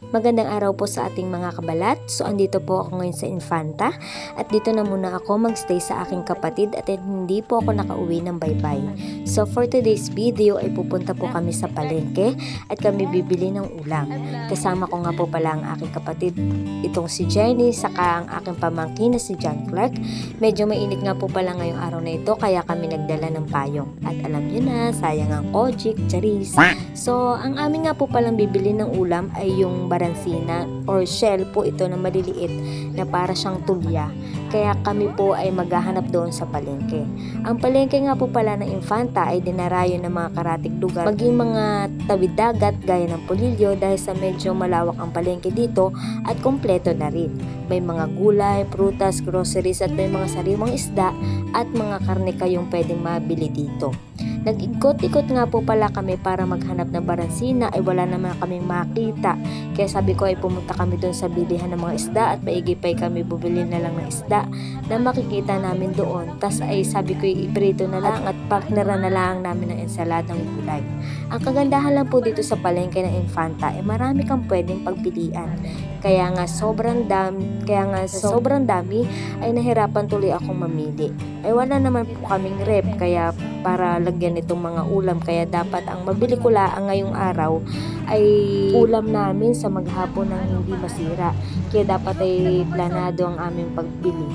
Magandang araw po sa ating mga kabalat. So, andito po ako ngayon sa Infanta at dito na muna ako magstay sa aking kapatid at hindi po ako nakauwi ng baybay. So, for today's video ay pupunta po kami sa palengke at kami bibili ng ulam. Kasama ko nga po pala ang aking kapatid, itong si Jenny, saka ang aking pamangkin na si John Clark. Medyo mainit nga po pala ngayong araw na ito kaya kami nagdala ng payong. At alam niyo na, sayang ang kojik, charis. So, ang amin nga po palang bibili ng ulam ay yung baransina or shell po ito na maliliit na para siyang tulya. Kaya kami po ay maghahanap doon sa palengke. Ang palengke nga po pala ng Infanta ay dinarayo ng mga karatig lugar, maging mga tawid dagat gaya ng Pulilyo dahil sa medyo malawak ang palengke dito at kompleto na rin. May mga gulay, prutas, groceries at may mga sariwang isda at mga karne kayong pwedeng mabili dito. Nag-ikot-ikot nga po pala kami para maghanap ng baransina ay wala naman kaming makita. Kaya sabi ko ay pumunta kami doon sa bilihan ng mga isda at paigipay kami bubili na lang ng isda na makikita namin doon. Tas ay sabi ko iprito na lang at partneran na lang namin ng ensaladang gulay. Ang kagandahan lang po dito sa palengke ng Infanta ay marami kang pwedeng pagpilian. Kaya nga sobrang dami, kaya nga sobrang dami ay nahirapan tuloy akong mamili. Ay wala naman po kaming rep kaya para lagyan itong mga ulam kaya dapat ang mabili ko lang ngayong araw ay ulam namin sa maghapon ng hindi masira. Kaya dapat ay planado ang aming pagbili.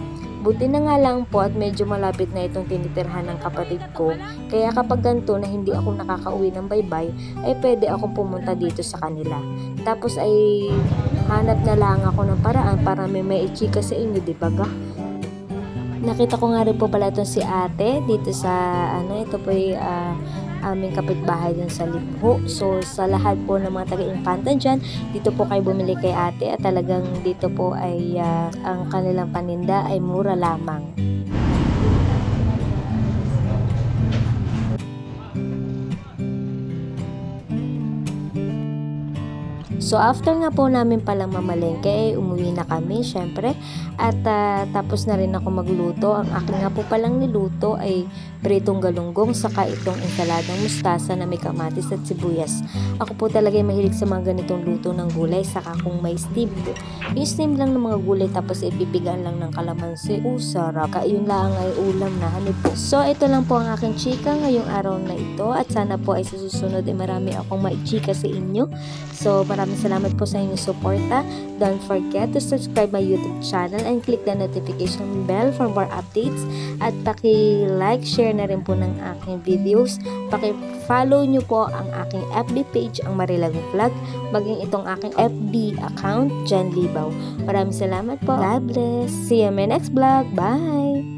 Buti na nga lang po at medyo malapit na itong tinitirhan ng kapatid ko. Kaya kapag ganito na hindi ako nakakauwi ng baybay, ay pwede akong pumunta dito sa kanila. Tapos ay hanap na lang ako ng paraan para may maichika sa inyo, di ba ga? Nakita ko nga rin po pala itong si ate dito sa ano, ito po ay ah, aming kapitbahay dun sa Libho. So sa lahat po ng mga taga-infanta dyan, dito po kayo bumili kay ate at talagang dito po ay ah, ang kanilang paninda ay mura lamang. So after nga po namin palang mamalengke, eh, umuwi na kami syempre. At ah, tapos na rin ako magluto. Ang akin nga po palang niluto ay pritong galunggong saka itong ensaladang mustasa na may kamatis at sibuyas. Ako po talaga ay mahilig sa mga ganitong luto ng gulay saka kung may steam. Yung steam lang ng mga gulay tapos ibibigan lang ng kalamansi. Oh, sarap. Kayun lang ay ulam na hanip. So ito lang po ang aking chika ngayong araw na ito at sana po ay sa susunod ay marami akong maichika sa inyo. So maraming salamat po sa inyong suporta. Don't forget to subscribe my YouTube channel and click the notification bell for more updates. At paki-like, share na rin po ng aking videos. Paki-follow nyo po ang aking FB page, ang Marilag Vlog, maging itong aking FB account, Jan Libaw. Maraming salamat po. God bless. See you in my next vlog. Bye!